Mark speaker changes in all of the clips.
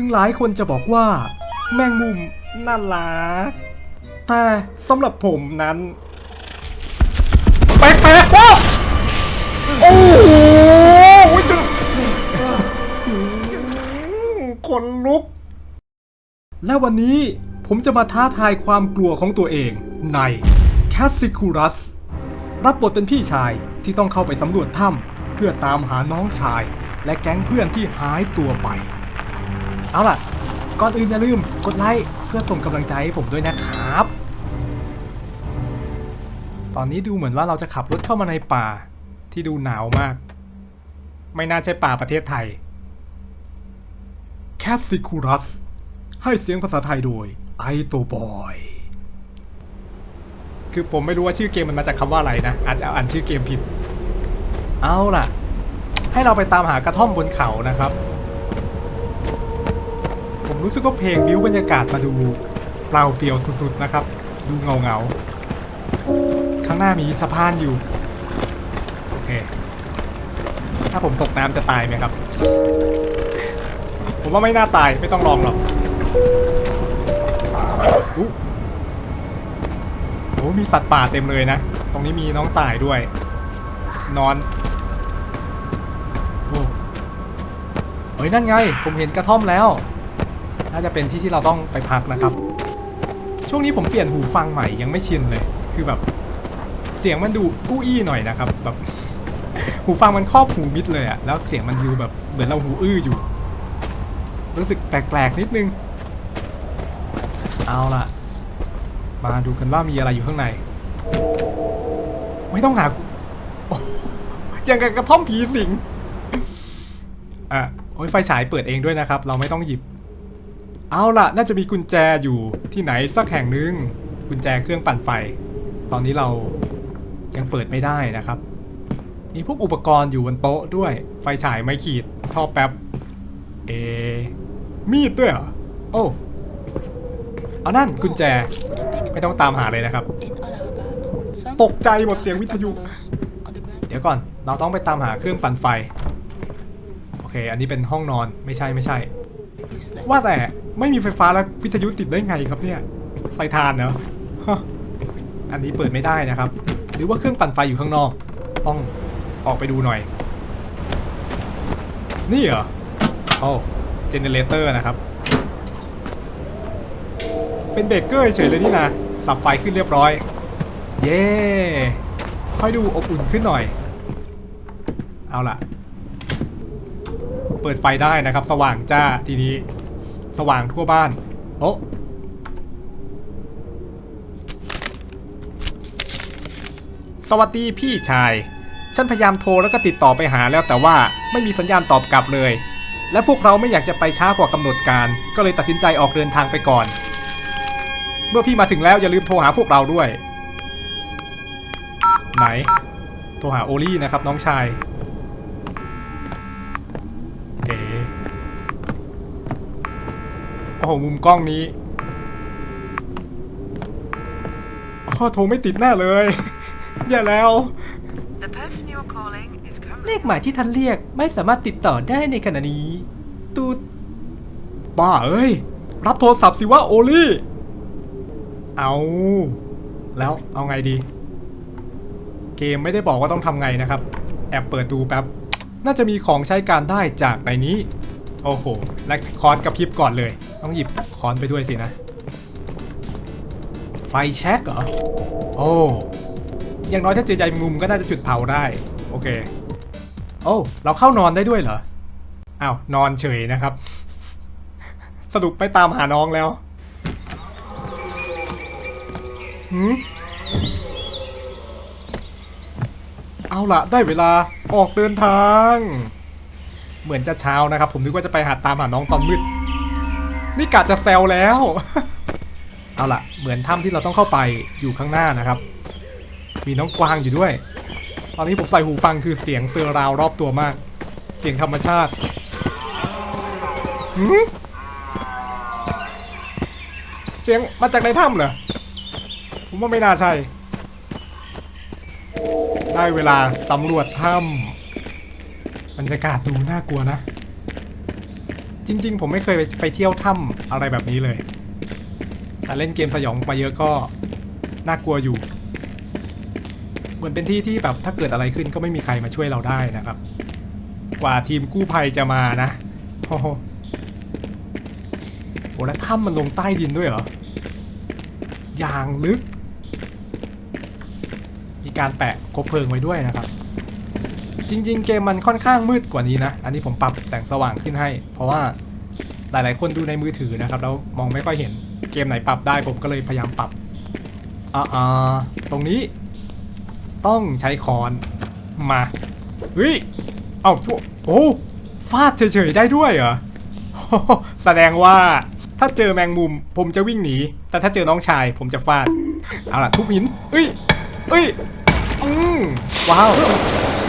Speaker 1: ถึงหลายคนจะบอกว่า แมงมุมน่ารัก แต่สำหรับผมนั้น แปลกๆว้าโอ้โหจคนลุก และวันนี้ผมจะมาท้าทายความกลัวของตัวเองใน c a s s i c u r u s รับบทเป็นพี่ชายที่ต้องเข้าไปสำรวจถ้ำเพื่อตามหาน้องชาย และแก๊งเพื่อนที่หายตัวไป เอาล่ะ ก่อนอื่นอย่าลืมกดไลค์เพื่อส่งกำลังใจให้ผมด้วยนะครับ ตอนนี้ดูเหมือนว่าเราจะขับรถเข้ามาในป่าที่ดูหนาวมาก ไม่น่าใช่ป่าประเทศไทย c a s s i c u r u s ให้เสียงภาษาไทยโดยไอโตบอยคือผมไม่รู้ว่าชื่อเกมมันมาจากคำว่าอะไรนะ อาจจะอ่านชื่อเกมผิด เอาล่ะ ให้เราไปตามหากระท่อมบนเขานะครับ ผมรู้สึกว่าเพลงบิวบรรยากาศมาดูเปล่าเปลี่ยวสุดๆนะครับ ดูเงาเงาๆข้างหน้ามีสะพานอยู่ โอเค ถ้าผมตกน้ำจะตายไหมครับ ผมว่าไม่น่าตายไม่ต้องลองหรอกอู้โอ้มีสัตว์ป่าเต็มเลยนะ ตรงนี้มีน้องต่ายด้วย นอนโอ้เฮ้ย นั่นไง ผมเห็นกระท่อมแล้ว น่าจะเป็นที่ที่เราต้องไปพักนะครับ ช่วงนี้ผมเปลี่ยนหูฟังใหม่ยังไม่ชินเลย คือแบบเสียงมันดูอู้อี้หน่อยนะครับแบบหูฟังมันครอบหูมิดเลยอะแล้วเสียงมันดูแบบเหมือนเราหูอื้ออยู่ รู้สึกแปลกๆนิดนึง เอาล่ะ มาดูกันว่ามีอะไรอยู่ข้างใน ไม่ต้องหาโอ้ยังกับกระท่อมผีสิงอะโอ้ยไฟฉายเปิดเองด้วยนะครับ เราไม่ต้องหยิบ เอาล่ะ น่าจะมีกุญแจอยู่ที่ไหนสักแห่งหนึ่งกุญแจเครื่องปั่นไฟ ตอนนี้เรายังเปิดไม่ได้นะครับ มีพวกอุปกรณ์อยู่บนโต๊ะด้วย ไฟฉายไม่ขีด ท่อแป๊บ เอ มีดด้วยเหรอ โอ้เอานั่นกุญแจ ไม่ต้องตามหาเลยนะครับ ตกใจหมดเสียงวิทยุ เดี๋ยวก่อน เราต้องไปตามหาเครื่องปั่นไฟ โอเค อันนี้เป็นห้องนอน ไม่ใช่ไม่ใช่ ว่าแต่ไม่มีไฟฟ้าแล้ววิทยุติดได้ไงครับเนี่ย ไฟทานเหรอะอันนี้เปิดไม่ได้นะครับ หรือว่าเครื่องปั่นไฟอยู่ข้างนอก ต้องออกไปดูหน่อย นี่เหรอโอ้เจเนเรเตอร์นะครับ เป็นเบเกอร์เฉยเลยนี่นะสับไฟขึ้นเรียบร้อย เย้ค่อยดูอบอุ่นขึ้นหน่อย เอาล่ะ เปิดไฟได้นะครับ สว่างจ้าทีนี้ สว่างทั่วบ้านโอ้สวัสดีพี่ชาย ฉันพยายามโทรแล้วก็ติดต่อไปหาแล้วแต่ว่าไม่มีสัญญาณตอบกลับเลย และพวกเราไม่อยากจะไปช้ากว่ากำหนดการ ก็เลยตัดสินใจออกเดินทางไปก่อน เมื่อพี่มาถึงแล้วอย่าลืมโทรหาพวกเราด้วย ไหน โทรหาโอลี่นะครับน้องชาย เอ๋ โอ้โหมุมกล้องนี้อ๋อโทรไม่ติดแน่เลย อย่าแล้ว
Speaker 2: The person you are calling is
Speaker 1: เล
Speaker 2: currently
Speaker 1: ขหมายที่ท่านเรียกไม่สามารถติดต่อได้ในขณะนี้ ตูดบ้าเอ้ย รับโทรศัพท์สิว่าโอลี่ เอา แล้วเอาไงดี เกมไม่ได้บอกว่าต้องทำไงนะครับ แอบเปิดดูแป๊บ น่าจะมีของใช้การได้จากในนี้ โอ้โห และคอนกับพริบก่อนเลย ต้องหยิบคอนไปด้วยสินะ ไฟแช็กเหรอ โอ้อย่างน้อยถ้าเจอใจมงมุมก็น่าจะจุดเผาได้ โอเค โอ้ เราเข้านอนได้ด้วยเหรอ อ้าว นอนเฉยนะครับ สรุปไปตามหาน้องแล้วหืมเอาละได้เวลาออกเดินทาง เหมือนจะเช้านะครับ ผมนึกว่าจะไปหาตามหาน้องตอนมืด นี่กะจะแซวแล้ว เอาล่ะ เหมือนถ้ำที่เราต้องเข้าไปอยู่ข้างหน้านะครับ มีน้องกวางอยู่ด้วย ตอนนี้ผมใส่หูฟังคือเสียงเซอร์ราวรอบตัวมาก เสียงธรรมชาติหืมเสียงมาจากในถ้ำเหรอ ผมว่าไม่น่าใช่ ได้เวลาสำรวจถ้ำ บรรยากาศดูน่ากลัวนะ จริง ๆ ผมไม่เคยไปไปเที่ยวถ้ำอะไรแบบนี้เลย แต่เล่นเกมสยองมาเยอะก็น่ากลัวอยู่ เหมือนเป็นที่ที่แบบถ้าเกิดอะไรขึ้นก็ไม่มีใครมาช่วยเราได้นะครับ กว่าทีมกู้ภัยจะมานะโอ้โหโอ้แล้วถ้ำมันลงใต้ดินด้วยเหรอ อย่างลึก มีการแปะคบเพลิงไว้ด้วยนะครับ จริง ๆ เกมมันค่อนข้างมืดกว่านี้นะ อันนี้ผมปรับแสงสว่างขึ้นให้ เพราะว่าหลายๆ คนดูในมือถือนะครับแล้วมองไม่ค่อยเห็นเกมไหนปรับได้ผมก็เลยพยายามปรับอ่าตรงนี้ต้องใช้คอนมาเฮ้ยเอ้าโอ้ฟาดเฉยๆได้ด้วยเหรอแสดงว่าถ้าเจอแมงมุมผมจะวิ่งหนี แต่ถ้าเจอน้องชายผมจะฟาด เอาล่ะทุบหินเอ้ยเอ้ยอืมว้าว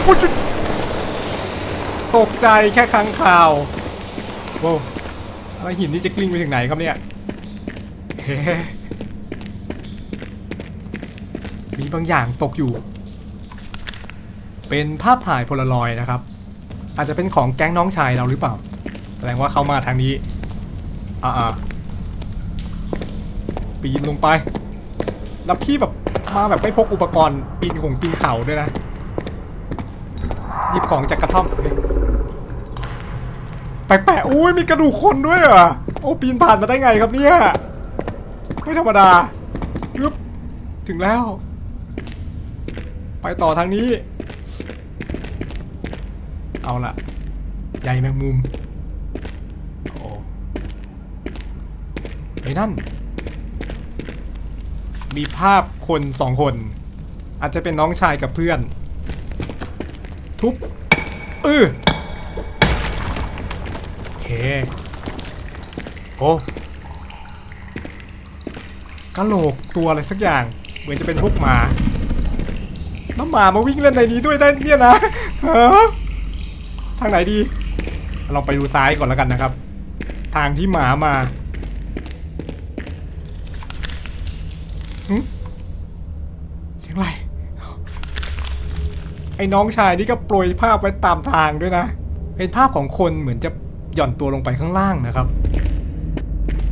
Speaker 1: อุ๊ย ตกใจแค่ครั้งคราวโว้แล้วหินนี่จะกลิ้งไปถึงไหนครับเนี่ยเฮ้มีบางอย่างตกอยู่ เป็นภาพถ่ายโพลารอยด์นะครับ อาจจะเป็นของแก๊งน้องชายเราหรือเปล่า แสดงว่าเขามาทางนี้ อ่าปีนลงไป แล้วพี่แบบมาแบบไม่พกอุปกรณ์ปีนของปีนเขาด้วยนะ หยิบของจากกระท่อม แปลกๆอุ้ยมีกระดูกคนด้วยเหรอโอ้ปีนผ่านมาได้ไงครับเนี่ยไม่ธรรมดายึบถึงแล้ว ไปต่อทางนี้ เอาละใยแมงมุมโอ้ไอ้นั่น มีภาพคนสองคน อาจจะเป็นน้องชายกับเพื่อน ทุบเออ โอ้กะโหลกตัวอะไรสักอย่าง เหมือนจะเป็นพวกหมาแล้วหมามาวิ่งเล่นในนี้ด้วยได้เนี่ยนะฮะทางไหนดีลองไปดูซ้ายก่อนแล้วกันนะครับ ทางที่หมามาหึเสียงอะไร ไอ้น้องชายนี่ก็โปรยภาพไว้ตามทางด้วยนะ เป็นภาพของคนเหมือนจะ หย่อนตัวลงไปข้างล่างนะครับ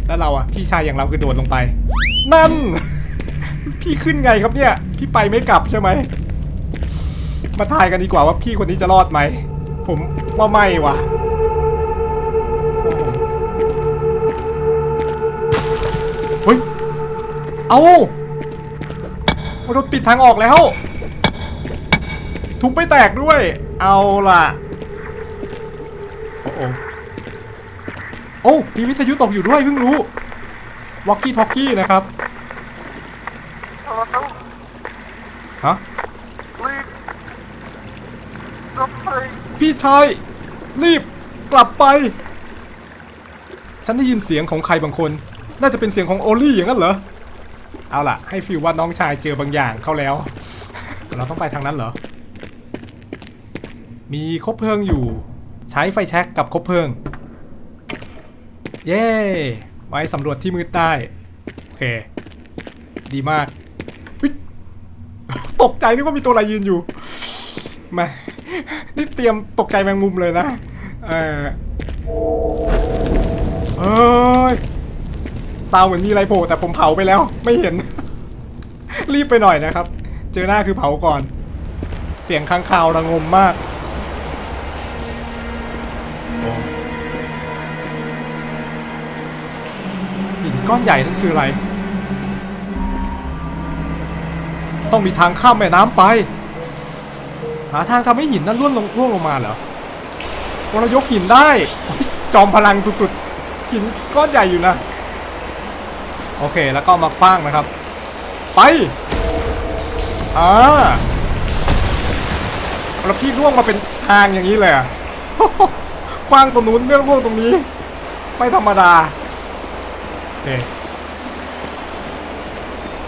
Speaker 1: แล้วเราอะพี่ชายอย่างเราคือโดดลงไป นั่น พี่ขึ้นไงครับเนี่ย พี่ไปไม่กลับใช่ไหม มาทายกันดีกว่าว่าพี่คนนี้จะรอดไหม ผมว่าไม่ว่ะเฮ้ย เอาโดนปิดทางออกแล้ว ทุบไม่แตกด้วย เอาล่ะ โอ้โโอ้มีวิทยุตกอยู่ด้วยเพิ่งรู้วอกกี้ทอกกี้นะครับ
Speaker 3: Hello?
Speaker 1: ฮะ
Speaker 3: Please. Don't play.
Speaker 1: พี่ชายรีบกลับไป ฉันได้ยินเสียงของใครบางคน น่าจะเป็นเสียงของโอลี่อย่างนั้นเหรอ เอาล่ะ ให้ฟีลว่าน้องชายเจอบางอย่างเข้าแล้ว เราต้องไปทางนั้นเหรอ มีคบเพลิงอยู่ ใช้ไฟแช็กกับคบเพลิง เย้ ไว้สำรวจที่มืดใต้ โอเค ดีมาก ตกใจนึกว่ามีตัวอะไรยืนอยู่ มา นี่เตรียมตกใจแมงมุมเลยนะ เออเอ้ยซาวเหมือนมีอะไรโผล่แต่ผมเผาไปแล้วไม่เห็น รีบไปหน่อยนะครับ เจอหน้าคือเผาก่อน เสียงค้างคาวระงมมาก ก้อนใหญ่นั่นคืออะไร ต้องมีทางข้ามแม่น้ำไป หาทางทำให้หินนั้นร่วงลงร่วงลงมาเหรอเรายกหินได้ จอมพลังสุดๆ หินก้อนใหญ่อยู่นะ โอเคแล้วก็มาคว้างนะครับ ไปอ่าแล้วพี่ร่วงมาเป็นทางอย่างนี้เลยอะคว้างตรงนู้นเรื่องร่วงตรงนี้ ไม่ธรรมดา เค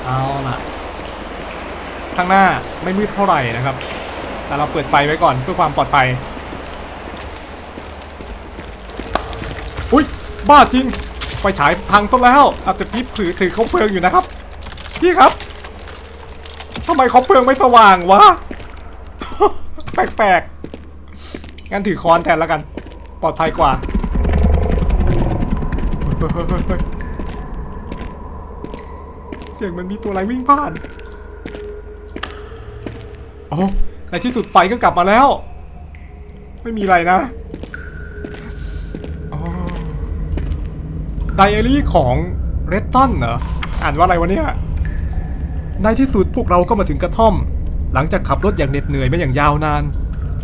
Speaker 1: เอาละข้างหน้าไม่มืดเท่าไหร่นะครับ แต่เราเปิดไฟไว้ก่อนเพื่อความปลอดภัย อุ้ยบ้าจริง ไฟฉายพังซะแล้ว อาจจะพี่ถือถือเขาเพลิงอยู่นะครับ พี่ครับทำไมเขาเพลิงไม่สว่างวะ แปลกๆ งั้นถือค้อนแทนแล้วกัน ปลอดภัยกว่า เฮ้ยเฮ้ยเฮ้ยเฮ้ยเสียงมันมีตัวอะไรวิ่งผ่าน โอ้ในที่สุดไฟก็กลับมาแล้ว ไม่มีอะไรนะอ๋อไดอารี่ของเรตตันเหรอ อ่านว่าอะไรวะเนี่ย ในที่สุดพวกเราก็มาถึงกระท่อม หลังจากขับรถอย่างเหน็ดเหนื่อยมาอย่างยาวนาน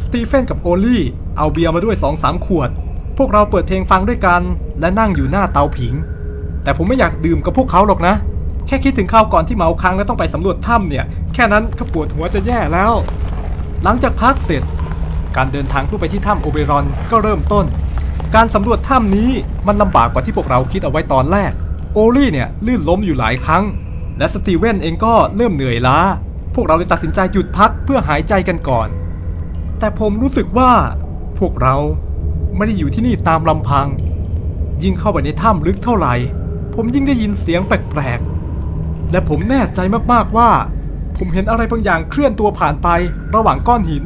Speaker 1: สตีเฟนกับโอลลี่ เอาเบียร์มาด้วย2-3ขวด พวกเราเปิดเพลงฟังด้วยกัน และนั่งอยู่หน้าเตาผิง แต่ผมไม่อยากดื่มกับพวกเขาหรอกนะ แค่คิดถึงข้าวก่อนที่เมาค้างและต้องไปสำรวจถ้ำเนี่ย แค่นั้นก็ปวดหัวจะแย่แล้ว หลังจากพักเสร็จ การเดินทางเพื่อไปที่ถ้ำโอเบรอนก็เริ่มต้น การสำรวจถ้ำนี้มันลำบากกว่าที่พวกเราคิดเอาไว้ตอนแรก โอลี่เนี่ยลื่นล้มอยู่หลายครั้ง และสตีเวนเองก็เริ่มเหนื่อยล้า พวกเราเลยตัดสินใจหยุดพักเพื่อหายใจกันก่อน แต่ผมรู้สึกว่า พวกเราไม่ได้อยู่ที่นี่ตามลำพัง ยิ่งเข้าไปในถ้ำลึกเท่าไหร่ ผมยิ่งได้ยินเสียงแปลกๆ และผมแน่ใจมากๆว่า ผมเห็นอะไรบางอย่างเคลื่อนตัวผ่านไประหว่างก้อนหิน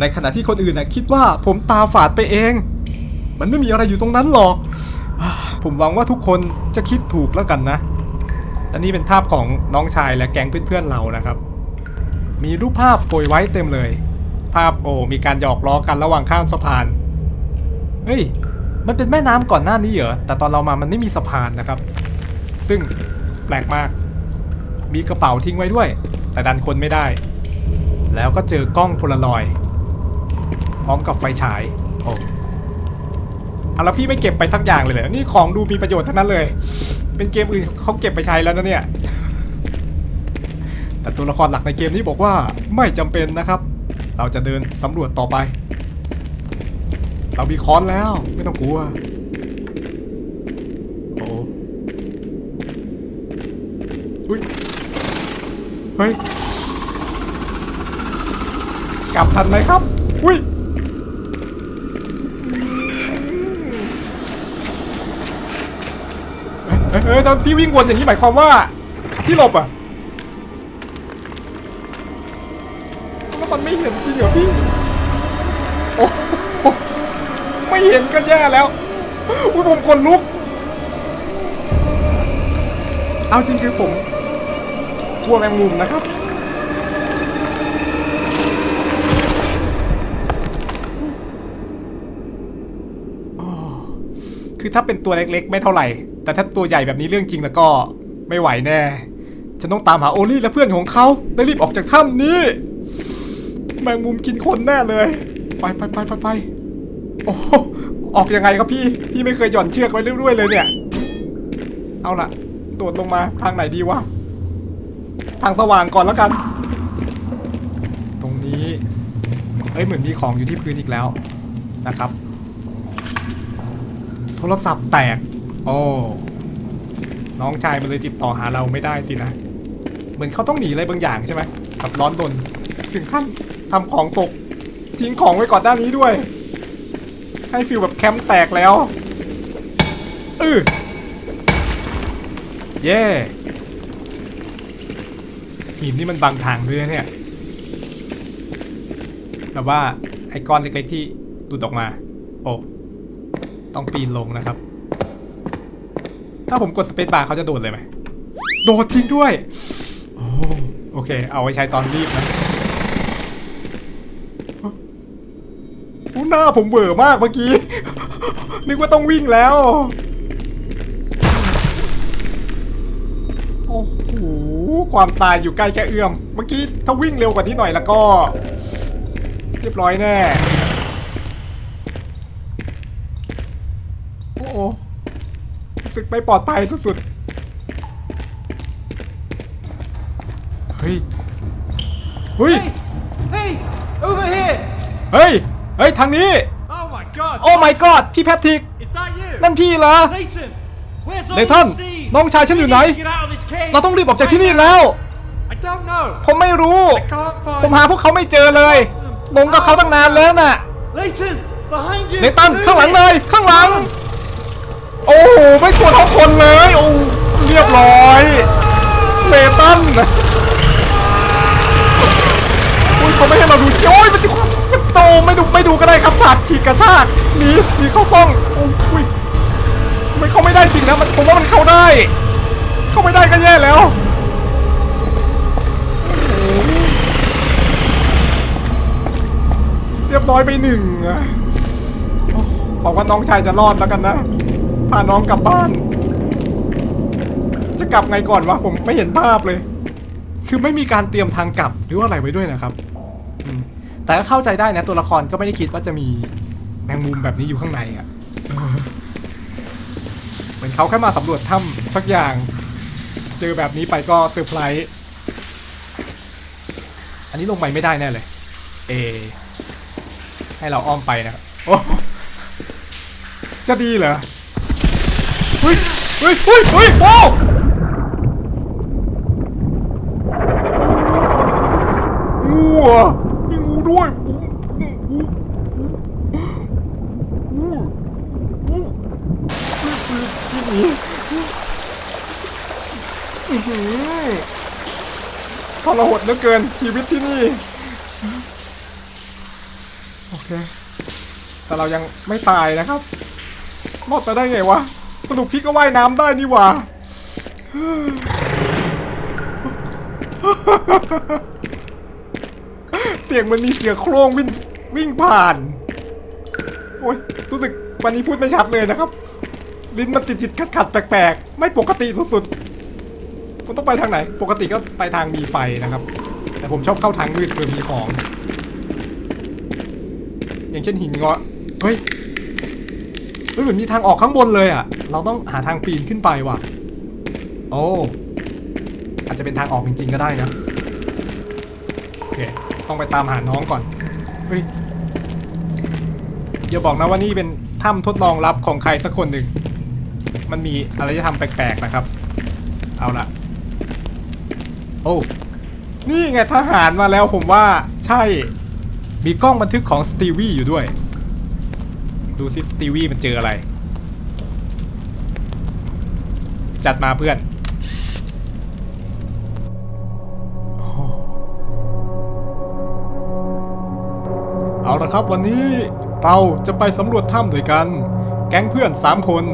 Speaker 1: ในขณะที่คนอื่นนะคิดว่าผมตาฝาดไปเอง มันไม่มีอะไรอยู่ตรงนั้นหรอก ผมหวังว่าทุกคนจะคิดถูกแล้วกันนะและนี่เป็นภาพของน้องชายและแก๊งเพื่อนๆเรานะครับ มีรูปภาพโปรยไว้เต็มเลย ภาพโอ้มีการหยอกล้อกันระหว่างข้ามสะพาน เฮ้ย มันเป็นแม่น้ำก่อนหน้านี้เหรอ แต่ตอนเรามามันไม่มีสะพานนะครับ ซึ่งแปลกมาก มีกระเป๋าทิ้งไว้ด้วย แต่ดันคนไม่ได้ แล้วก็เจอกล้องโพลารอย พร้อมกับไฟฉาย โอ้เอาแล้วพี่ไม่เก็บไปสักอย่างเลยเหรอนี่ของดูมีประโยชน์ทั้งนั้นเลย เป็นเกมอื่นเขาเก็บไปใช้แล้วนะเนี่ย แต่ตัวละครหลักในเกมนี้บอกว่าไม่จำเป็นนะครับ เราจะเดินสำรวจต่อไป เรามีค้อนแล้วไม่ต้องกลัว โอ้อุ้ย เฮ้ย กลับทันไหมครับ อุ้ยเฮ้ยตอนพี่วิ่งวนอย่างนี้หมายความว่าพี่หลบอะแล้วมันไม่เห็นจริงเหรอพี่ โอ้ไม่เห็นก็แย่แล้ว อุ้ยผมคนลุก เอาจริงคือผม กลัวแมงมุมนะครับคือถ้าเป็นตัวเล็กๆ ไม่เท่าไหร่ แต่ถ้าตัวใหญ่แบบนี้เรื่องจริงแล้วก็ไม่ไหวแน่ ฉันต้องตามหาโอลี่และเพื่อนของเขาและรีบออกจากถ้ำนี้ แมงมุมกินคนแน่เลย ไปไปไปไปไปโอ้ออกยังไงครับพี่ พี่ไม่เคยหย่อนเชือกไว้เรื่อยๆเลยเนี่ย เอาล่ะ โดดลงมาทางไหนดีวะ ทางสว่างก่อนแล้วกัน ตรงนี้ เอ้ยเหมือนมีของอยู่ที่พื้นอีกแล้วนะครับ โทรศัพท์แตก โอ้ น้องชายมันเลยติดต่อหาเราไม่ได้สินะ เหมือนเขาต้องหนีอะไรบางอย่างใช่ไหมกับร้อนรนถึงขั้นทำของตก ทิ้งของไว้ก่อนด้านนี้ด้วย ให้ฟิลแบบแคมป์แตกแล้ว อือเย่ หินนี่มันบังทางด้วยนะเนี่ยแต่ว่าไอ้ก้อนเล็กๆที่หลุดออกมา โอ้ต้องปีนลงนะครับ ถ้าผมกดสเปซบาร์เขาจะโดดเลยไหม โดดจริงด้วย โอ้โอเค เอาไว้ใช้ตอนรีบนะหน้าผมเบื่อมากเมื่อกี้ นึกว่าต้องวิ่งแล้ว ความตายอยู่ใกล้แค่เอื้อม เมื่อกี้ถ้าวิ่งเร็วกว่านี้หน่อยแล้วก็ เรียบร้อยแน่ โอ้โหรู้สึกไม่ปลอดภัยสุดๆ เฮ้ย เฮ้ย
Speaker 3: Hey! Over here!
Speaker 1: เฮ้ย เฮ้ย ทางนี้
Speaker 3: Oh my god!
Speaker 1: โอ้ my god พี่แพทริก
Speaker 3: Is that you?
Speaker 1: นั่นพี่เหรอ
Speaker 3: Nathan! Where's
Speaker 1: Nathan,
Speaker 3: Ollie and Steve?
Speaker 1: น้องชายฉันอยู่ไหน
Speaker 3: We need to get out of this cave.
Speaker 1: เราต้องรีบออกจากที่นี่แล้ว
Speaker 3: I don't know.
Speaker 1: ผมไม่รู้
Speaker 3: I can't find
Speaker 1: ผมหาพวกเขาไม่เจอเลยลงกับเขาตั้งนานแล้วน่ะ
Speaker 3: Nathan! Behind you!
Speaker 1: เนตัน
Speaker 3: Move
Speaker 1: ข้างหลัง
Speaker 3: it.
Speaker 1: เลยข้างหลัง โอ้โหไม่กลัวทั้งคนเลยโอ้เรียบร้อยเนตันอุ้ยเขาไม่ให้เราดูเชียวโอ้ยมันจะมันโตไม่ดูไม่ดูก็ได้ครับฉากฉีกกระชากหนีหนีเข้าห้องโอ้ยมันเข้าไม่ได้จริงนะมันผมว่ามันเข้าได้ เข้าไม่ได้ก็แย่แล้ว เรียบร้อยไปหนึ่งอะบอกว่าน้องชายจะรอดแล้วกันนะ พาน้องกลับบ้าน จะกลับไงก่อนวะ ผมไม่เห็นภาพเลย คือไม่มีการเตรียมทางกลับหรือว่าอะไรไว้ด้วยนะครับ แต่ก็เข้าใจได้นะตัวละครก็ไม่ได้คิดว่าจะมีแมงมุมแบบนี้อยู่ข้างในอะ่ะเออเหมือนเขาแค่มาสำรวจถ้ำสักอย่าง เจอแบบนี้ไปก็เซอร์ไพรส์อันนี้ลงไปไม่ได้แน่เลย เอ ให้เราอ้อมไปนะครับโอ้จะดีเหรอเฮ้ยเฮ้ยเฮ้ยเฮ้ยโอ้งูอะมีงูด้วยอื้อหือ ทรหดเหลือเกินชีวิตที่นี่ โอเค แต่เรายังไม่ตายนะครับรอดไปได้ไงวะ สรุปพี่ก็ว่ายน้ำได้นี่หว่าเสียงมันมีเสียงโครงวิ่งวิ่งผ่าน โอ้ยรู้สึกวันนี้พูดไม่ชัดเลยนะครับ ลิ้นมันติดติดขัดขัดแปลกๆ ไม่ปกติสุดๆ ผมต้องไปทางไหน ปกติก็ไปทางมีไฟนะครับ แต่ผมชอบเข้าทางมืดเพื่อมีของ อย่างเช่นหินเงาะเฮ้ยเฮ้ยเหมือนมีทางออกข้างบนเลยอะ เราต้องหาทางปีนขึ้นไปว่ะ โอ้อาจจะเป็นทางออกจริงๆก็ได้นะ โอเค ต้องไปตามหาน้องก่อน เฮ้ยอย่าบอกนะว่านี่เป็นถ้ำทดลองลับของใครสักคนหนึ่ง มันมีอะไรจะทำแปลกๆนะครับ เอาละ โอ้นี่ไงทหารมาแล้วผมว่าใช่ มีกล้องบันทึกของสตีวีอยู่ด้วย ดูซิสตีวีมันเจออะไร จัดมาเพื่อนเอาละครับวันนี้เราจะไปสำรวจถ้ำด้วยกัน แก๊งเพื่อน 3 คน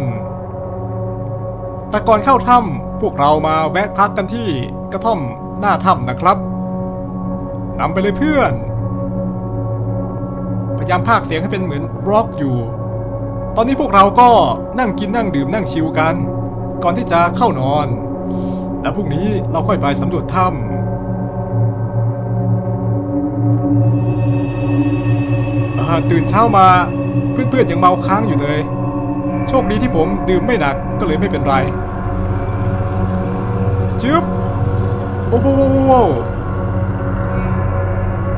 Speaker 1: แต่ก่อนเข้าถ้ำพวกเรามาแวะพักกันที่กระท่อมหน้าถ้ำนะครับนำไปเลยเพื่อน พยายามพากเสียงให้เป็นเหมือนร็อกอยู่ ตอนนี้พวกเราก็นั่งกินนั่งดื่มนั่งชิลกัน ก่อนที่จะเข้านอน แล้วพรุ่งนี้เราค่อยไปสำรวจถ้ำอ่าตื่นเช้ามาเพื่อนๆยังเมาค้างอยู่เลย โชคดีที่ผมดื่มไม่หนักก็เลยไม่เป็นไรจึ๊บโอ้โห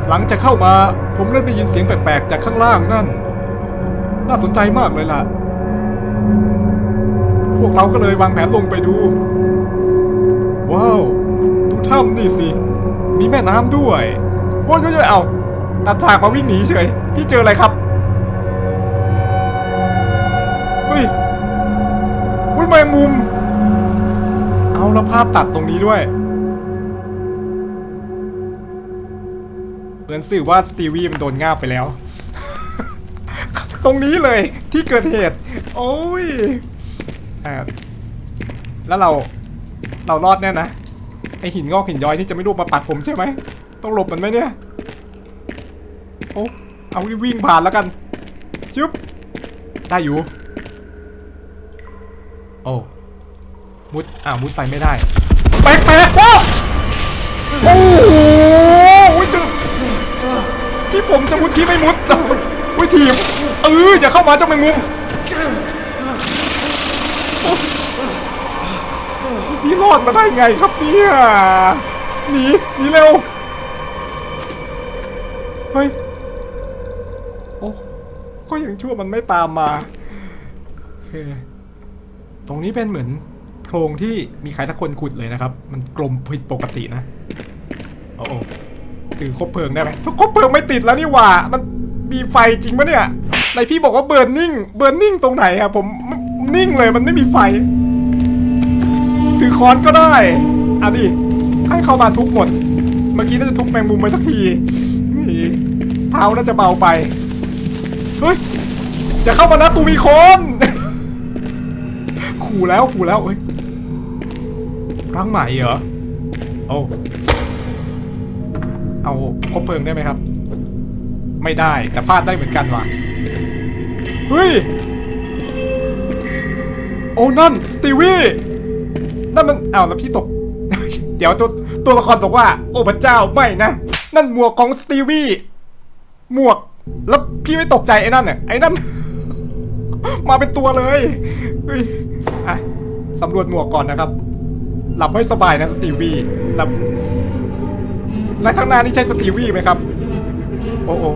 Speaker 1: หลังจากเข้ามาผมเริ่มได้ยินเสียงแปลกๆจากข้างล่างนั่น น่าสนใจมากเลยล่ะ พวกเราก็เลยวางแผนลงไปดู ว้าว ดูถ้ำนี่สิ มีแม่น้ำด้วย โอ้ยเยอะๆเอาตัดฉากมาวิ่งหนีเฉย พี่เจออะไรครับ งมุม เอาแล้วภาพตัดตรงนี้ด้วย เหมือนสื่อว่าสตีวีมันโดนง่าไปแล้ว ตรงนี้เลยที่เกิดเหตุ โอ้ยแล้วเราเรารอดแน่นะ ไอหินงอกหินย้อยนี่จะไม่รูปมาปักผมใช่ไหม ต้องหลบมันไหมเนี่ย โอ้เอาวิ่งผ่านแล้วกัน จุ๊บ ได้อยู่ อ้มุดอ่ามุดไปไม่ได้แปลกๆว้าวโอ้โหเจอที่ผมจะมุดที่ไม่มุดวิธีมเอออย่าเข้ามาเจ้าแมงมุมพี่รอดมาได้ไงครับเนี่ยหนีหนีเร็วเฮ้ยโอ้ก็ยังชั่วมันไม่ตามมาโอเค ตรงนี้เป็นเหมือนโพรงที่มีใครสักคนขุดเลยนะครับ มันกลมผิดปกตินะโอ้โหถือคบเพลิงได้ไหมถ้าคบเพลิงไม่ติดแล้วนี่หว่า มันมีไฟจริงปะเนี่ยไหนพี่บอกว่าเบิร์นนิ่ง เบิร์นนิ่งตรงไหนอะผมนิ่งเลยมันไม่มีไฟ ถือค้อนก็ได้อะดิให้เข้ามาทุบหมด เมื่อกี้น่าจะทุบแมงมุมไปสักทีนี่เท้าน่าจะเบาไป เฮ้ยอย่าเข้ามานะตูมีคน ขู่แล้วขู่แล้วเอ้ยรังไหม่เหรอโอ้เอาคบเพลิงได้ไหมครับ ไม่ได้แต่ฟาดได้เหมือนกันว่ะเฮ้ยโอ้นั่นสตีวี่นั่นมันอ้าวแล้วพี่ตก เดี๋ยวตัวตัวละครบอกว่า โอ้พระเจ้าไม่นะ นั่นหมวกของสตีวี่หมวกแล้วพี่ไม่ตกใจไอ้นั่นเนี่ยไอ้นั่น มาเป็นตัวเลยเฮ้ย อะสำรวจหมวกก่อนนะครับ หลับให้สบายนะสตีวี่หลับและข้างหน้านี่ใช่สตีวี่ไหมครับ โอ้โอ้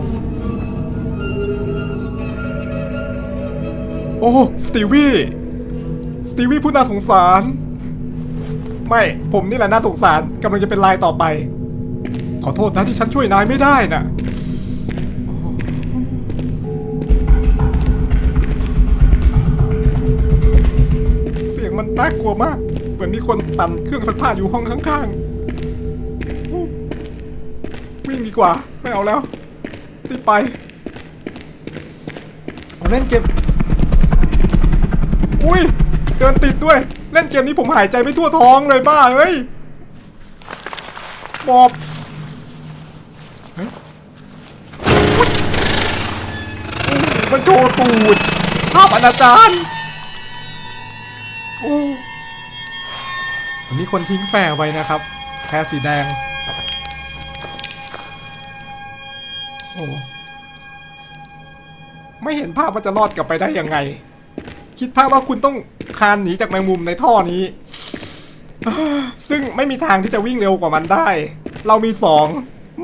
Speaker 1: โอ้สตีวี่สตีวี่ผู้น่าสงสาร ไม่ผมนี่แหละน่าสงสารกำลังจะเป็นลายต่อไป ขอโทษนะที่ฉันช่วยนายไม่ได้น่ะ น่ากลัวมากเหมือนมีคนปั่นเครื่องซักผ้าอยู่ห้องข้างๆวิ่งดีกว่า ไม่เอาแล้วรีบไปเอาเล่นเกมอุ้ยเดินติดด้วย เล่นเกมนี้ผมหายใจไม่ทั่วท้องเลยบ้าเฮ้ยบอบมันโชว์ตูดภาพอนาจาร โอ้วันนี้คนทิ้งแฝงไว้นะครับแค่สีแดง โอ้ไม่เห็นภาพว่าจะรอดกลับไปได้ยังไง คิดภาพว่าคุณต้องคานหนีจากแมงมุมในท่อนี้ ซึ่งไม่มีทางที่จะวิ่งเร็วกว่ามันได้ เรามีสอง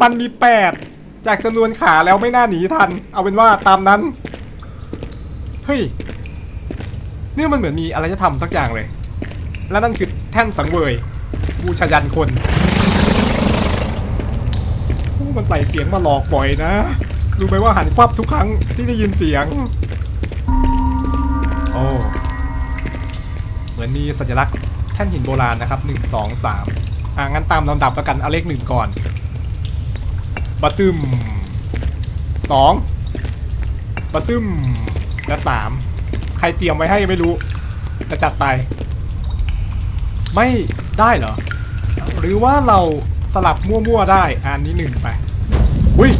Speaker 1: มันมีแปดจากจำนวนขาแล้วไม่น่าหนีทัน เอาเป็นว่าตามนั้น เฮ้ย นี่มันเหมือนมีอะไรจะทำสักอย่างเลย และนั่นคือแท่นสังเวยบูชายันคนโอ้มันใส่เสียงมาหลอกบ่อยนะรู้ไหมว่าหันควับทุกครั้งที่ได้ยินเสียง โอ้เหมือนมีสัญลักษณ์แท่นหินโบราณนะครับหนึ่งสองสามอะงั้นตามลำดับแล้วกันเอาเลขหนึ่งก่อนบะซึมสองบะซึมและสาม ใครเตรียมไว้ให้ไม่รู้จะจัดไป ไม่ได้เหรอ หรือว่าเราสลับมั่วๆได้อันนี้หนึ่งไปอุ้ย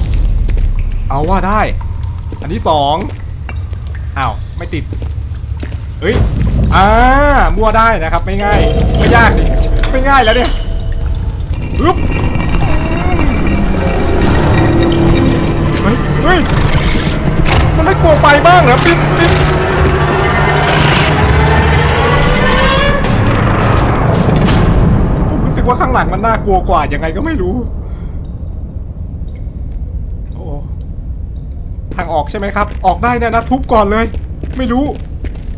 Speaker 1: เอาว่าได้ อันนี้สองอ้าวไม่ติดเฮ้ยอ่ามั่วได้นะครับไม่ง่ายไม่ยากดิไม่ง่ายแล้วเนี่ยปึ๊บเฮ้ยเฮ้ยมันไม่กลัวไฟบ้างเหรอปิ๊บปิ๊บ หลังมันน่ากลัวกว่ายังไงก็ไม่รู้ โอ้ทางออกใช่ไหมครับ ออกได้เนี่ยนะทุบก่อนเลย ไม่รู้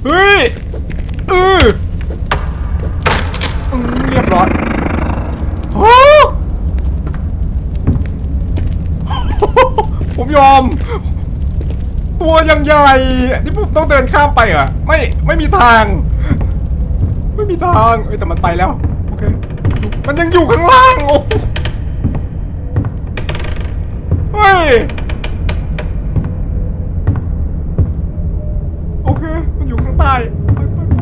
Speaker 1: เฮ้ยเอออืมเรียบร้อยโอ้ผมยอม ตัวยังใหญ่นี่ผมต้องเดินข้ามไปเหรอ ไม่ ไม่มีทาง ไม่มีทาง เอ้ยแต่มันไปแล้ว โอเค มันยังอยู่ข้างล่าง โอ้เฮ้ย โอเค มันอยู่ข้างใต้ไปไปไป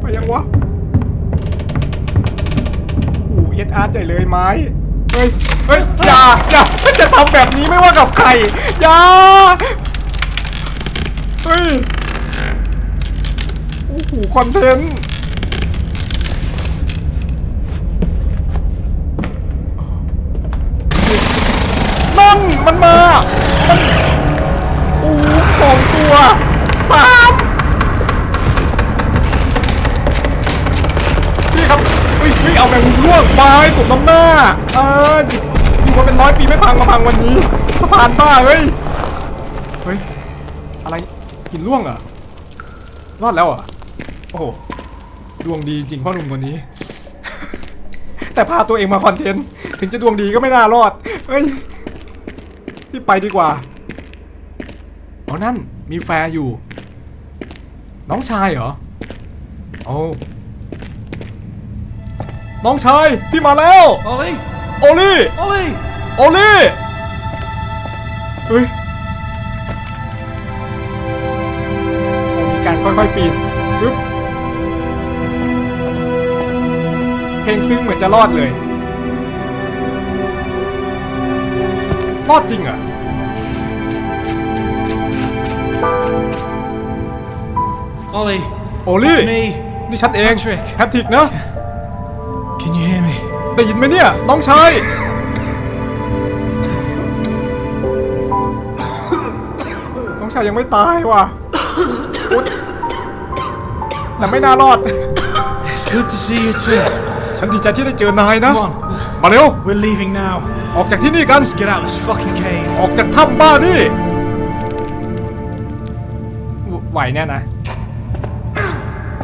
Speaker 1: ไปยังวะโอ้โหเอ็ดอาร์ใหญ่เลยไม้ เฮ้ย เฮ้ย อย่า อย่า จะทำแบบนี้ไม่ว่ากับใคร อย่า เฮ้ย โอ้โห คอนเทนต์ พี่ครับเฮ้ยเฮ้ยเอาแมงมุมล่วงไปสมน้ำหน้าเอออยู่มาเป็นร้อยปีไม่พังมาพังวันนี้สะพานบ้าเฮ้ยเฮ้ยอะไรหินล่วงเหรอรอดแล้วเหรอโอ้โหดวงดีจริงพ่อหนุ่มคนนี้ แต่พาตัวเองมาคอนเทนต์ถึงจะดวงดีก็ไม่น่ารอดเฮ้ยที่ไปดีกว่าเอ๋อนั่นมีแฟร์อยู่ น้องชายเหรอโอ้น้องชาย พี่มาแล้ว
Speaker 3: Ollie!
Speaker 1: โอลี่
Speaker 3: Ollie!
Speaker 1: โอลี่เฮ้ยมีการค่อยๆอยๆปีนปึ๊บเพลงซึ้งเหมือนจะรอดเลย รอดจริงเหรอ
Speaker 3: Ollie,
Speaker 1: โอลี่
Speaker 3: it's me.
Speaker 1: นี่ฉันเอง
Speaker 3: Patrick
Speaker 1: แพทริกนะ
Speaker 3: Can you hear me?
Speaker 1: ได้ยินไหมเนี่ย น้องชาย น้องชายยังไม่ตายว่ะอุ๊ยแต่ไม่น่ารอด
Speaker 3: It's good to see you too.
Speaker 1: ฉันดีใจที่ได้เจอนายนะ
Speaker 3: Come on,
Speaker 1: มาเร็ว
Speaker 3: we're leaving now.
Speaker 1: ออกจากที่นี่กัน
Speaker 3: Let's get out of this fucking cave.
Speaker 1: ออกจากถ้ำบ้านี่ไหวแน่นะ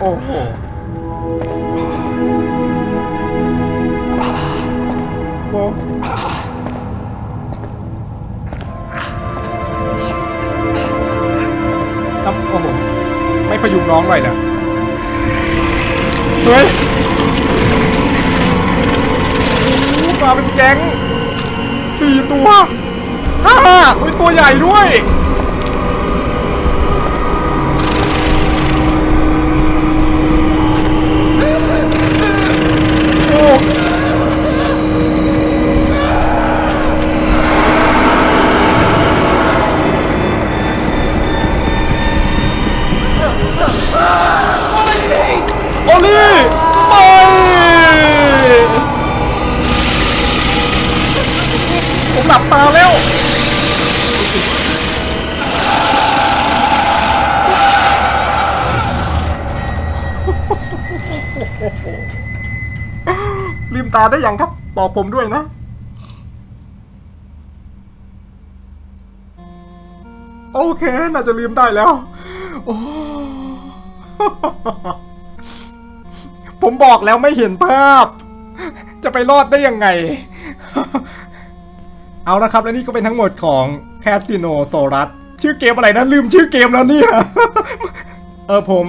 Speaker 1: โอ้โห โอ้ตั้มโอ้โห ไม่พยุงน้องหน่อยนะเฮ้ยมาเป็นแก๊งสี่ตัวห้าโอ้ยตัวใหญ่ด้วย โอ้โอลี่ไม่ผมหลับตาแล้ว ตาได้ยังครับบอกผมด้วยนะ โอเค น่าจะลืมได้แล้ว โอ้ ผมบอกแล้วไม่เห็นภาพ จะไปรอดได้ยังไง เอาละครับ และนี่ก็เป็นทั้งหมดของ Casino s o r u s ชื่อเกมอะไรนะ ลืมชื่อเกมแล้วเนี่ย เออผม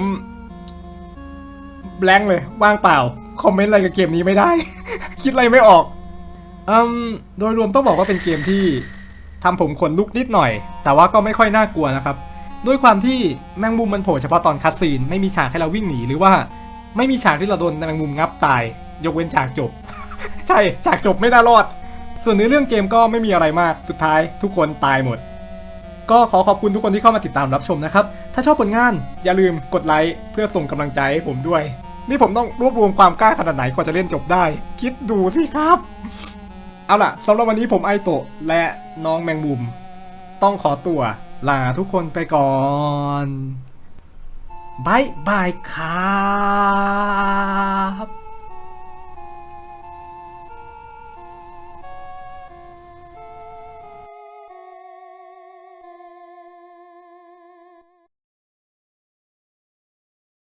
Speaker 1: แบงค์เลย ว่างเปล่า คอมเมนต์อะไรกับเกมนี้ไม่ได้ คิดอะไรไม่ออกอืมโดยรวมต้องบอกว่าเป็นเกมที่ทำผมขนลุกนิดหน่อย แต่ว่าก็ไม่ค่อยน่ากลัวนะครับ ด้วยความที่แมงมุมมันโผล่เฉพาะตอนคัดซีนไม่มีฉากให้เราวิ่งหนีหรือว่าไม่มีฉากที่เราโดนแมงมุมงับตาย ยกเว้นฉากจบ ใช่ฉากจบไม่น่ารอด ส่วนเนื้อเรื่องเกมก็ไม่มีอะไรมากสุดท้ายทุกคนตายหมด ก็ขอขอบคุณทุกคนที่เข้ามาติดตามรับชมนะครับ ถ้าชอบผลงานอย่าลืมกดไลค์เพื่อส่งกำลังใจให้ผมด้วย นี่ผมต้องรวบรวมความกล้าขนาดไหนกว่าจะเล่นจบได้ คิดดูสิครับ เอาล่ะสำหรับวันนี้ผมไอโตะและน้องแมงมุม ต้องขอตัวลาทุกคนไปก่อนบายบายครับ